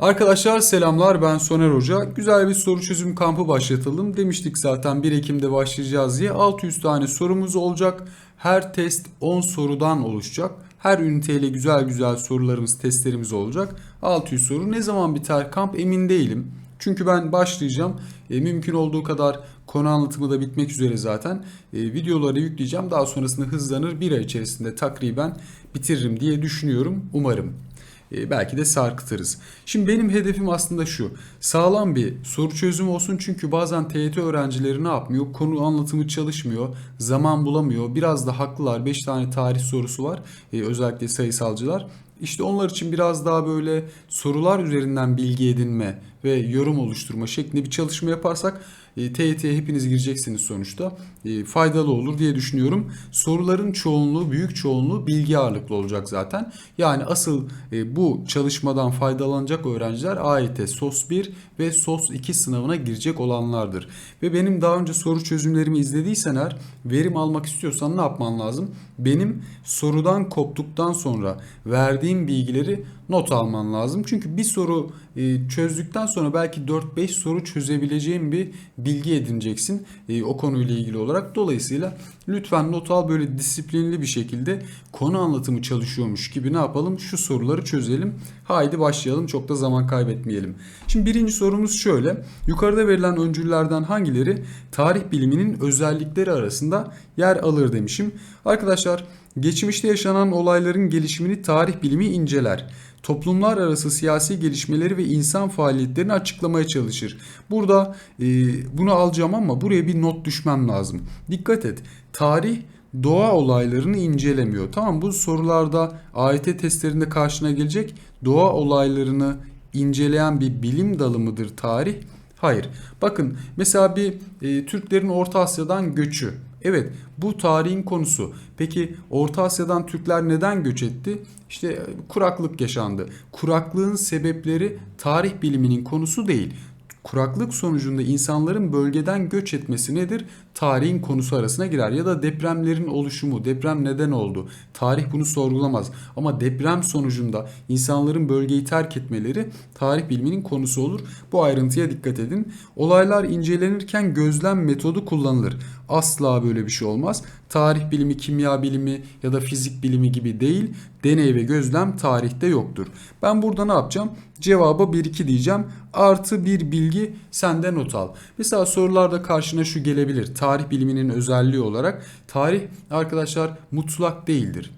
Arkadaşlar selamlar ben Soner Hoca. Güzel bir soru çözüm kampı başlatalım. Demiştik zaten 1 Ekim'de başlayacağız diye. 600 tane sorumuz olacak. Her test 10 sorudan oluşacak. Her üniteyle güzel güzel sorularımız, testlerimiz olacak. 600 soru. Ne zaman biter kamp emin değilim. Çünkü ben başlayacağım. E, mümkün olduğu kadar konu anlatımı da bitmek üzere zaten. E, videoları yükleyeceğim. Daha sonrasında hızlanır. Bir ay içerisinde takriben bitiririm diye düşünüyorum. Umarım. E, belki de sarkıtırız. Şimdi benim hedefim aslında şu. Sağlam bir soru çözümü olsun çünkü bazen TYT öğrencileri ne yapmıyor? Konu anlatımı çalışmıyor, zaman bulamıyor. Biraz da haklılar. 5 tane tarih sorusu var. E, özellikle sayısalcılar. İşte onlar için biraz daha böyle sorular üzerinden bilgi edinme ve yorum oluşturma şeklinde bir çalışma yaparsak TYT'ye hepiniz gireceksiniz sonuçta. E, faydalı olur diye düşünüyorum. Soruların çoğunluğu, büyük çoğunluğu bilgi ağırlıklı olacak zaten. Yani asıl e, bu çalışmadan faydalanacak öğrenciler AYT SOS 1 ve SOS 2 sınavına girecek olanlardır. Ve benim daha önce soru çözümlerimi izlediysen eğer verim almak istiyorsan ne yapman lazım? Benim sorudan koptuktan sonra verdiğim bilgileri not alman lazım. Çünkü bir soru e, çözdükten sonra belki 4-5 soru çözebileceğin bir bilgi edineceksin o konuyla ilgili olarak. Dolayısıyla lütfen not al böyle disiplinli bir şekilde konu anlatımı çalışıyormuş gibi ne yapalım? Şu soruları çözelim. Haydi başlayalım çok da zaman kaybetmeyelim. Şimdi birinci sorumuz şöyle. Yukarıda verilen öncüllerden hangileri tarih biliminin özellikleri arasında yer alır demişim. Arkadaşlar geçmişte yaşanan olayların gelişimini tarih bilimi inceler toplumlar arası siyasi gelişmeleri ve insan faaliyetlerini açıklamaya çalışır. Burada e, bunu alacağım ama buraya bir not düşmem lazım. Dikkat et. Tarih doğa olaylarını incelemiyor. Tamam bu sorularda AYT testlerinde karşına gelecek doğa olaylarını inceleyen bir bilim dalı mıdır tarih? Hayır. Bakın mesela bir e, Türklerin Orta Asya'dan göçü. Evet bu tarihin konusu. Peki Orta Asya'dan Türkler neden göç etti? İşte e, kuraklık yaşandı. Kuraklığın sebepleri tarih biliminin konusu değil. Kuraklık sonucunda insanların bölgeden göç etmesi nedir? Tarihin konusu arasına girer. Ya da depremlerin oluşumu, deprem neden oldu? Tarih bunu sorgulamaz. Ama deprem sonucunda insanların bölgeyi terk etmeleri tarih biliminin konusu olur. Bu ayrıntıya dikkat edin. Olaylar incelenirken gözlem metodu kullanılır. Asla böyle bir şey olmaz. Tarih bilimi, kimya bilimi ya da fizik bilimi gibi değil. Deney ve gözlem tarihte yoktur. Ben burada ne yapacağım? Cevaba 1-2 diyeceğim. Artı bir bilgi sende not al. Mesela sorularda karşına şu gelebilir. Tarih biliminin özelliği olarak. Tarih arkadaşlar mutlak değildir.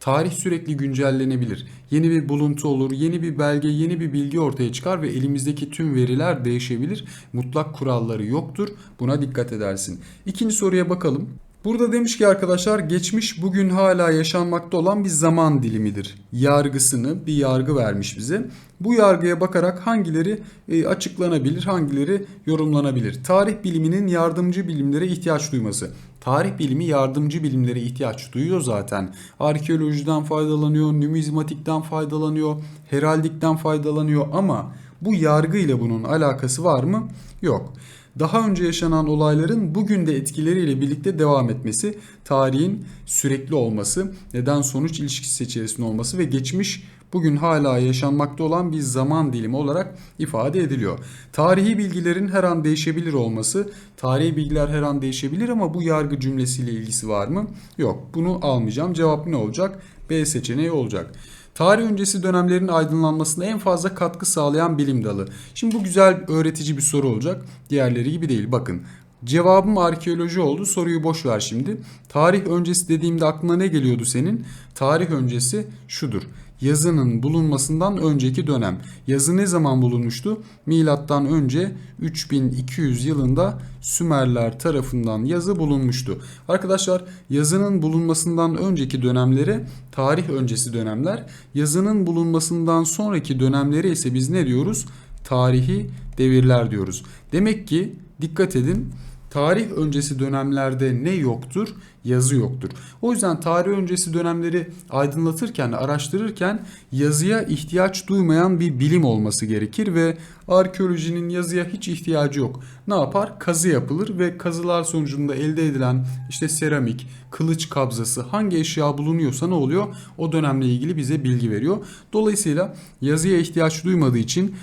Tarih sürekli güncellenebilir. Yeni bir buluntu olur, yeni bir belge, yeni bir bilgi ortaya çıkar ve elimizdeki tüm veriler değişebilir. Mutlak kuralları yoktur. Buna dikkat edersin. İkinci soruya bakalım. Burada demiş ki arkadaşlar geçmiş bugün hala yaşanmakta olan bir zaman dilimidir. Yargısını bir yargı vermiş bize. Bu yargıya bakarak hangileri e, açıklanabilir, hangileri yorumlanabilir? Tarih biliminin yardımcı bilimlere ihtiyaç duyması. Tarih bilimi yardımcı bilimlere ihtiyaç duyuyor zaten. Arkeolojiden faydalanıyor, numizmatikten faydalanıyor, heraldikten faydalanıyor ama bu yargı ile bunun alakası var mı? Yok daha önce yaşanan olayların bugün de etkileriyle birlikte devam etmesi, tarihin sürekli olması, neden sonuç ilişkisi içerisinde olması ve geçmiş bugün hala yaşanmakta olan bir zaman dilimi olarak ifade ediliyor. Tarihi bilgilerin her an değişebilir olması, tarihi bilgiler her an değişebilir ama bu yargı cümlesiyle ilgisi var mı? Yok. Bunu almayacağım. Cevap ne olacak? B seçeneği olacak. Tarih öncesi dönemlerin aydınlanmasına en fazla katkı sağlayan bilim dalı. Şimdi bu güzel öğretici bir soru olacak. Diğerleri gibi değil. Bakın Cevabım arkeoloji oldu. Soruyu boş ver şimdi. Tarih öncesi dediğimde aklına ne geliyordu senin? Tarih öncesi şudur yazının bulunmasından önceki dönem. Yazı ne zaman bulunmuştu? Milattan önce 3200 yılında Sümerler tarafından yazı bulunmuştu. Arkadaşlar yazının bulunmasından önceki dönemlere tarih öncesi dönemler, yazının bulunmasından sonraki dönemlere ise biz ne diyoruz? Tarihi devirler diyoruz. Demek ki dikkat edin Tarih öncesi dönemlerde ne yoktur? Yazı yoktur. O yüzden tarih öncesi dönemleri aydınlatırken, araştırırken yazıya ihtiyaç duymayan bir bilim olması gerekir ve arkeolojinin yazıya hiç ihtiyacı yok. Ne yapar? Kazı yapılır ve kazılar sonucunda elde edilen işte seramik, kılıç kabzası hangi eşya bulunuyorsa ne oluyor? O dönemle ilgili bize bilgi veriyor. Dolayısıyla yazıya ihtiyaç duymadığı için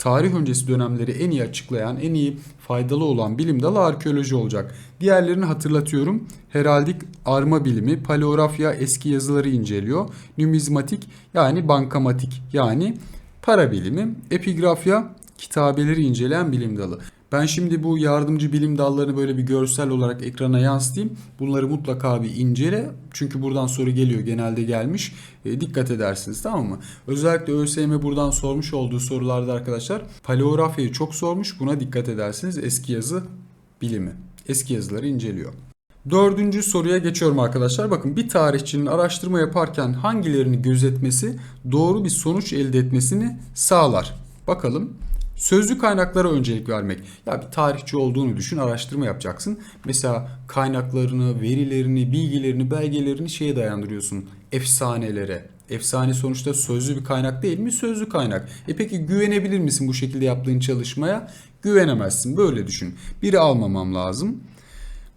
tarih öncesi dönemleri en iyi açıklayan, en iyi faydalı olan bilim dalı arkeoloji olacak. Diğerlerini hatırlatıyorum. Heraldik arma bilimi, paleografya eski yazıları inceliyor. Numizmatik yani bankamatik yani para bilimi, epigrafya kitabeleri inceleyen bilim dalı. Ben şimdi bu yardımcı bilim dallarını böyle bir görsel olarak ekrana yansıtayım. Bunları mutlaka bir incele. Çünkü buradan soru geliyor genelde gelmiş. E, dikkat edersiniz tamam mı? Özellikle ÖSYM buradan sormuş olduğu sorularda arkadaşlar paleografyayı çok sormuş. Buna dikkat edersiniz. Eski yazı bilimi. Eski yazıları inceliyor. Dördüncü soruya geçiyorum arkadaşlar. Bakın bir tarihçinin araştırma yaparken hangilerini gözetmesi doğru bir sonuç elde etmesini sağlar. Bakalım. Sözlü kaynaklara öncelik vermek. Ya bir tarihçi olduğunu düşün, araştırma yapacaksın. Mesela kaynaklarını, verilerini, bilgilerini, belgelerini şeye dayandırıyorsun. Efsanelere. Efsane sonuçta sözlü bir kaynak değil mi? Sözlü kaynak. E peki güvenebilir misin bu şekilde yaptığın çalışmaya? Güvenemezsin. Böyle düşün. Biri almamam lazım.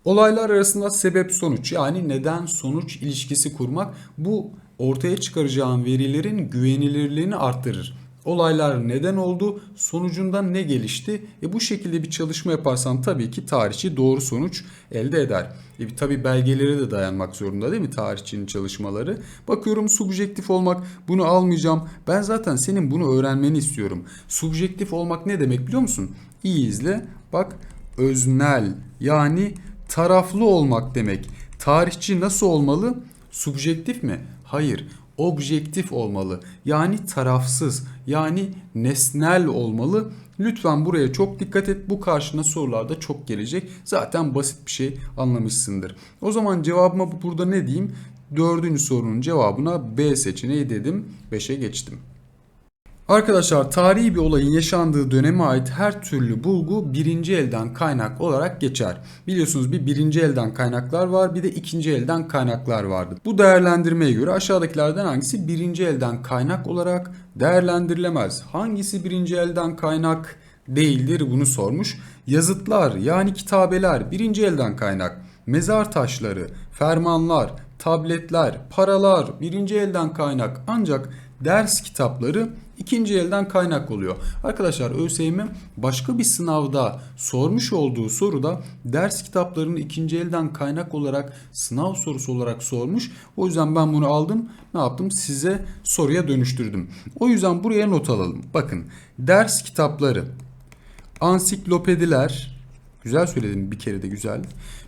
Olaylar arasında sebep sonuç yani neden sonuç ilişkisi kurmak bu ortaya çıkaracağın verilerin güvenilirliğini arttırır. Olaylar neden oldu? Sonucunda ne gelişti? E bu şekilde bir çalışma yaparsan tabii ki tarihçi doğru sonuç elde eder. E tabii belgelere de dayanmak zorunda değil mi tarihçinin çalışmaları? Bakıyorum subjektif olmak bunu almayacağım. Ben zaten senin bunu öğrenmeni istiyorum. Subjektif olmak ne demek biliyor musun? İyi izle. Bak öznel yani taraflı olmak demek. Tarihçi nasıl olmalı? Subjektif mi? Hayır objektif olmalı. Yani tarafsız, yani nesnel olmalı. Lütfen buraya çok dikkat et. Bu karşına sorularda çok gelecek. Zaten basit bir şey anlamışsındır. O zaman cevabıma burada ne diyeyim? Dördüncü sorunun cevabına B seçeneği dedim. 5'e geçtim. Arkadaşlar tarihi bir olayın yaşandığı döneme ait her türlü bulgu birinci elden kaynak olarak geçer. Biliyorsunuz bir birinci elden kaynaklar var bir de ikinci elden kaynaklar vardı. Bu değerlendirmeye göre aşağıdakilerden hangisi birinci elden kaynak olarak değerlendirilemez? Hangisi birinci elden kaynak değildir bunu sormuş. Yazıtlar yani kitabeler birinci elden kaynak. Mezar taşları, fermanlar, tabletler, paralar birinci elden kaynak ancak ders kitapları ikinci elden kaynak oluyor. Arkadaşlar ÖSYM başka bir sınavda sormuş olduğu soruda ders kitaplarını ikinci elden kaynak olarak sınav sorusu olarak sormuş. O yüzden ben bunu aldım. Ne yaptım? Size soruya dönüştürdüm. O yüzden buraya not alalım. Bakın ders kitapları, ansiklopediler, güzel söyledim bir kere de güzel.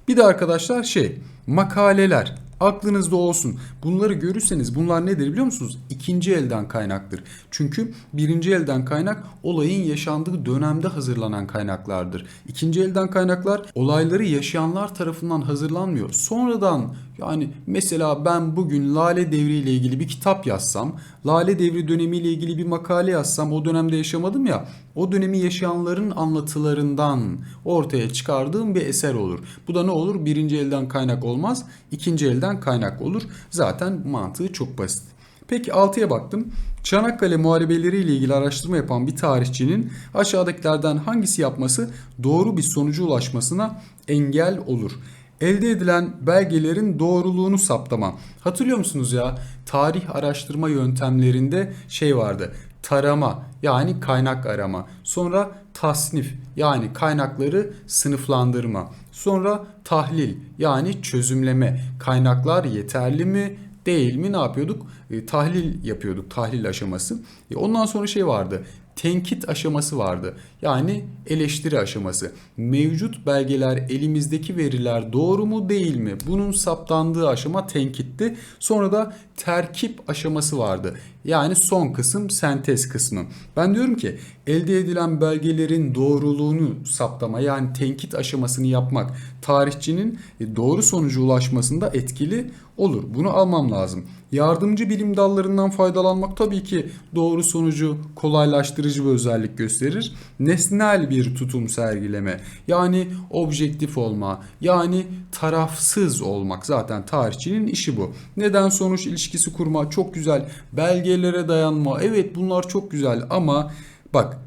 Bir de arkadaşlar şey makaleler aklınızda olsun. Bunları görürseniz bunlar nedir biliyor musunuz? İkinci elden kaynaktır. Çünkü birinci elden kaynak olayın yaşandığı dönemde hazırlanan kaynaklardır. İkinci elden kaynaklar olayları yaşayanlar tarafından hazırlanmıyor. Sonradan yani mesela ben bugün Lale Devri ile ilgili bir kitap yazsam, Lale Devri dönemi ile ilgili bir makale yazsam o dönemde yaşamadım ya. O dönemi yaşayanların anlatılarından ortaya çıkardığım bir eser olur. Bu da ne olur? Birinci elden kaynak olmaz, ikinci elden kaynak olur. Zaten mantığı çok basit. Peki 6'ya baktım. Çanakkale muharebeleri ile ilgili araştırma yapan bir tarihçinin aşağıdakilerden hangisi yapması doğru bir sonuca ulaşmasına engel olur? Elde edilen belgelerin doğruluğunu saptama. Hatırlıyor musunuz ya? Tarih araştırma yöntemlerinde şey vardı. Tarama yani kaynak arama. Sonra tasnif yani kaynakları sınıflandırma. Sonra tahlil yani çözümleme. Kaynaklar yeterli mi? değil mi ne yapıyorduk? E, tahlil yapıyorduk. Tahlil aşaması. E, ondan sonra şey vardı. Tenkit aşaması vardı. Yani eleştiri aşaması. Mevcut belgeler, elimizdeki veriler doğru mu değil mi? Bunun saptandığı aşama tenkitti. Sonra da terkip aşaması vardı. Yani son kısım sentez kısmı. Ben diyorum ki elde edilen belgelerin doğruluğunu saptama yani tenkit aşamasını yapmak tarihçinin doğru sonuca ulaşmasında etkili Olur. Bunu almam lazım. Yardımcı bilim dallarından faydalanmak tabii ki doğru sonucu kolaylaştırıcı bir özellik gösterir. Nesnel bir tutum sergileme yani objektif olma yani tarafsız olmak zaten tarihçinin işi bu. Neden sonuç ilişkisi kurma çok güzel. Belgelere dayanma evet bunlar çok güzel ama bak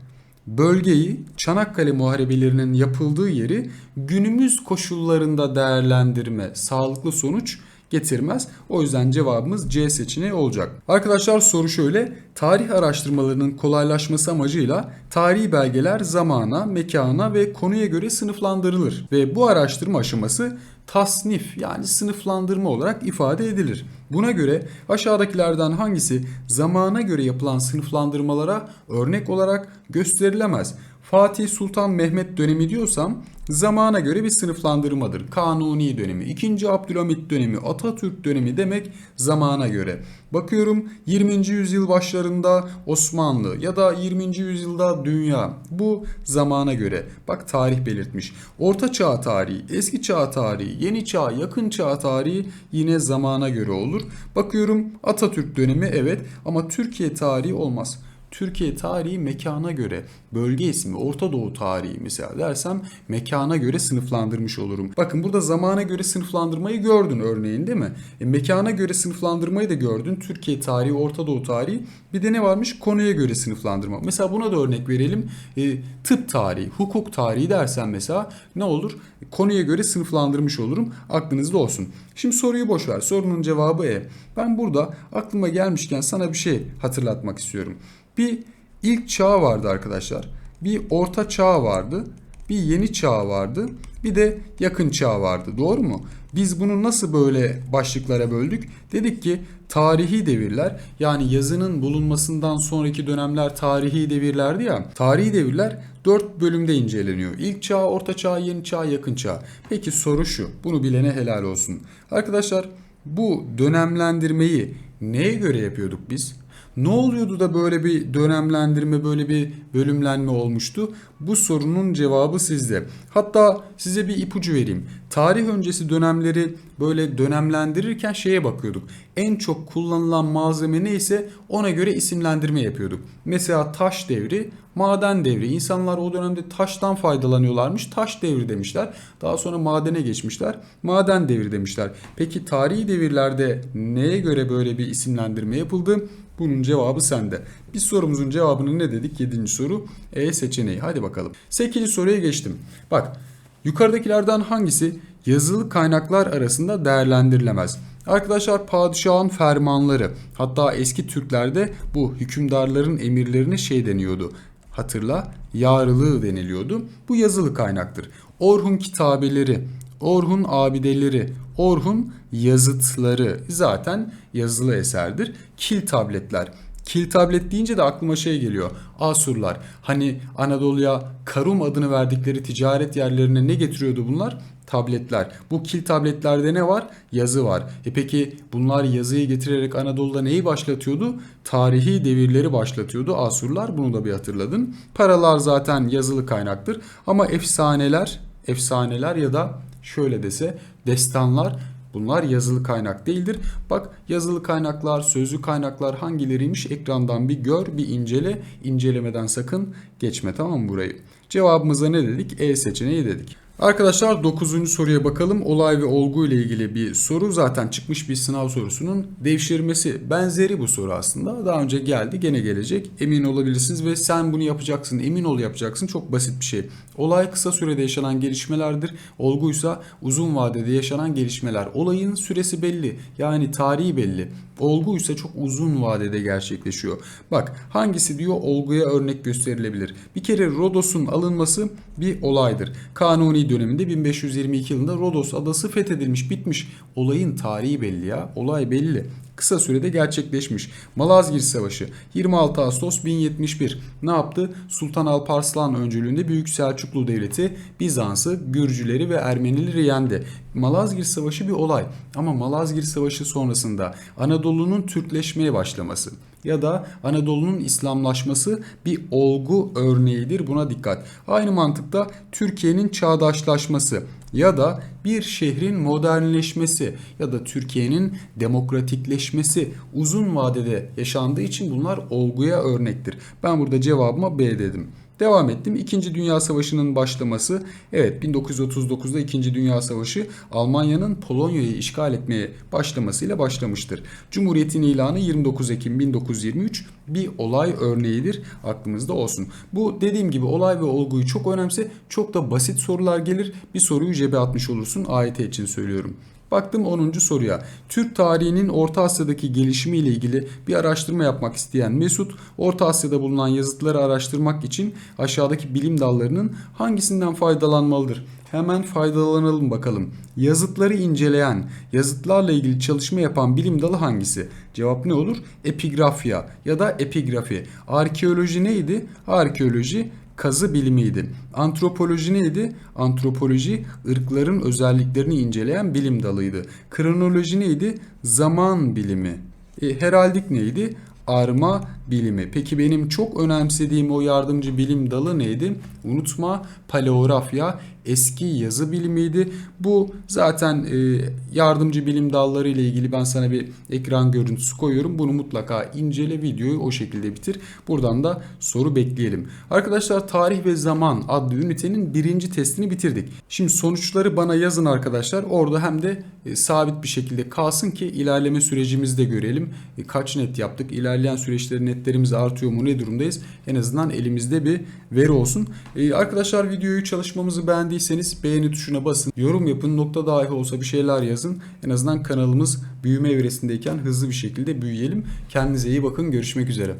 bölgeyi Çanakkale muharebelerinin yapıldığı yeri günümüz koşullarında değerlendirme sağlıklı sonuç getirmez. O yüzden cevabımız C seçeneği olacak. Arkadaşlar soru şöyle. Tarih araştırmalarının kolaylaşması amacıyla tarihi belgeler zamana, mekana ve konuya göre sınıflandırılır ve bu araştırma aşaması tasnif yani sınıflandırma olarak ifade edilir. Buna göre aşağıdakilerden hangisi zamana göre yapılan sınıflandırmalara örnek olarak gösterilemez? Fatih Sultan Mehmet dönemi diyorsam zamana göre bir sınıflandırmadır. Kanuni dönemi, 2. Abdülhamit dönemi, Atatürk dönemi demek zamana göre. Bakıyorum 20. yüzyıl başlarında Osmanlı ya da 20. yüzyılda dünya. Bu zamana göre. Bak tarih belirtmiş. Orta çağ tarihi, eski çağ tarihi, yeni çağ, yakın çağ tarihi yine zamana göre olur. Bakıyorum Atatürk dönemi evet ama Türkiye tarihi olmaz. Türkiye tarihi mekana göre bölge ismi Orta Doğu tarihi mesela dersem mekana göre sınıflandırmış olurum. Bakın burada zamana göre sınıflandırmayı gördün örneğin değil mi? E, mekana göre sınıflandırmayı da gördün. Türkiye tarihi, Orta Doğu tarihi. Bir de ne varmış? Konuya göre sınıflandırma. Mesela buna da örnek verelim. E, tıp tarihi, hukuk tarihi dersen mesela ne olur? Konuya göre sınıflandırmış olurum. Aklınızda olsun. Şimdi soruyu boş ver. Sorunun cevabı E. Ben burada aklıma gelmişken sana bir şey hatırlatmak istiyorum. Bir ilk çağ vardı arkadaşlar. Bir orta çağ vardı. Bir yeni çağ vardı. Bir de yakın çağ vardı. Doğru mu? Biz bunu nasıl böyle başlıklara böldük? Dedik ki tarihi devirler yani yazının bulunmasından sonraki dönemler tarihi devirlerdi ya. Tarihi devirler 4 bölümde inceleniyor. İlk çağ, orta çağ, yeni çağ, yakın çağ. Peki soru şu. Bunu bilene helal olsun. Arkadaşlar bu dönemlendirmeyi neye göre yapıyorduk biz? Ne oluyordu da böyle bir dönemlendirme, böyle bir bölümlenme olmuştu? Bu sorunun cevabı sizde. Hatta size bir ipucu vereyim. Tarih öncesi dönemleri böyle dönemlendirirken şeye bakıyorduk. En çok kullanılan malzeme neyse ona göre isimlendirme yapıyorduk. Mesela taş devri, maden devri. İnsanlar o dönemde taştan faydalanıyorlarmış. Taş devri demişler. Daha sonra madene geçmişler. Maden devri demişler. Peki tarihi devirlerde neye göre böyle bir isimlendirme yapıldı? Bunun cevabı sende. Biz sorumuzun cevabını ne dedik? 7. soru E seçeneği. Hadi bakalım. 8. soruya geçtim. Bak yukarıdakilerden hangisi yazılı kaynaklar arasında değerlendirilemez? Arkadaşlar padişahın fermanları hatta eski Türklerde bu hükümdarların emirlerine şey deniyordu. Hatırla yarılığı deniliyordu. Bu yazılı kaynaktır. Orhun kitabeleri, Orhun abideleri, Orhun yazıtları zaten yazılı eserdir. Kil tabletler. Kil tablet deyince de aklıma şey geliyor. Asurlar. Hani Anadolu'ya Karum adını verdikleri ticaret yerlerine ne getiriyordu bunlar? Tabletler. Bu kil tabletlerde ne var? Yazı var. E peki bunlar yazıyı getirerek Anadolu'da neyi başlatıyordu? Tarihi devirleri başlatıyordu. Asurlar bunu da bir hatırladın. Paralar zaten yazılı kaynaktır. Ama efsaneler, efsaneler ya da şöyle dese destanlar Bunlar yazılı kaynak değildir. Bak yazılı kaynaklar, sözlü kaynaklar hangileriymiş ekrandan bir gör, bir incele. İncelemeden sakın geçme tamam mı burayı? Cevabımıza ne dedik? E seçeneği dedik. Arkadaşlar 9. soruya bakalım. Olay ve olgu ile ilgili bir soru. Zaten çıkmış bir sınav sorusunun devşirmesi. Benzeri bu soru aslında. Daha önce geldi gene gelecek. Emin olabilirsiniz ve sen bunu yapacaksın. Emin ol yapacaksın. Çok basit bir şey. Olay kısa sürede yaşanan gelişmelerdir. Olguysa uzun vadede yaşanan gelişmeler. Olayın süresi belli. Yani tarihi belli. Olgu ise çok uzun vadede gerçekleşiyor. Bak hangisi diyor olguya örnek gösterilebilir. Bir kere Rodos'un alınması bir olaydır. Kanuni döneminde 1522 yılında Rodos adası fethedilmiş bitmiş. Olayın tarihi belli ya. Olay belli kısa sürede gerçekleşmiş. Malazgirt Savaşı 26 Ağustos 1071 ne yaptı? Sultan Alparslan öncülüğünde Büyük Selçuklu Devleti Bizans'ı, Gürcüleri ve Ermenileri yendi. Malazgirt Savaşı bir olay ama Malazgirt Savaşı sonrasında Anadolu'nun Türkleşmeye başlaması ya da Anadolu'nun İslamlaşması bir olgu örneğidir. Buna dikkat. Aynı mantıkta Türkiye'nin çağdaşlaşması ya da bir şehrin modernleşmesi ya da Türkiye'nin demokratikleşmesi uzun vadede yaşandığı için bunlar olguya örnektir. Ben burada cevabıma B dedim. Devam ettim. İkinci Dünya Savaşı'nın başlaması. Evet 1939'da İkinci Dünya Savaşı Almanya'nın Polonya'yı işgal etmeye başlamasıyla başlamıştır. Cumhuriyetin ilanı 29 Ekim 1923 bir olay örneğidir. Aklımızda olsun. Bu dediğim gibi olay ve olguyu çok önemse çok da basit sorular gelir. Bir soruyu cebe atmış olursun. AYT için söylüyorum. Baktım 10. soruya. Türk tarihinin Orta Asya'daki gelişimi ile ilgili bir araştırma yapmak isteyen Mesut, Orta Asya'da bulunan yazıtları araştırmak için aşağıdaki bilim dallarının hangisinden faydalanmalıdır? Hemen faydalanalım bakalım. Yazıtları inceleyen, yazıtlarla ilgili çalışma yapan bilim dalı hangisi? Cevap ne olur? Epigrafya ya da epigrafi. Arkeoloji neydi? Arkeoloji kazı bilimiydi. Antropoloji neydi? Antropoloji ırkların özelliklerini inceleyen bilim dalıydı. Kronoloji neydi? Zaman bilimi. E, heraldik neydi? Arma bilimi. Peki benim çok önemsediğim o yardımcı bilim dalı neydi? Unutma paleografya eski yazı bilimiydi. Bu zaten e, yardımcı bilim dalları ile ilgili ben sana bir ekran görüntüsü koyuyorum. Bunu mutlaka incele videoyu o şekilde bitir. Buradan da soru bekleyelim. Arkadaşlar tarih ve zaman adlı ünitenin birinci testini bitirdik. Şimdi sonuçları bana yazın arkadaşlar. Orada hem de e, sabit bir şekilde kalsın ki ilerleme sürecimizi de görelim. E, kaç net yaptık? İlerleyen süreçlerin netlerimiz artıyor mu? Ne durumdayız? En azından elimizde bir veri olsun. E, arkadaşlar videoyu çalışmamızı beğendiyseniz beğeni tuşuna basın. Yorum yapın. Nokta dahi olsa bir şeyler yazın. En azından kanalımız büyüme evresindeyken hızlı bir şekilde büyüyelim. Kendinize iyi bakın. Görüşmek üzere.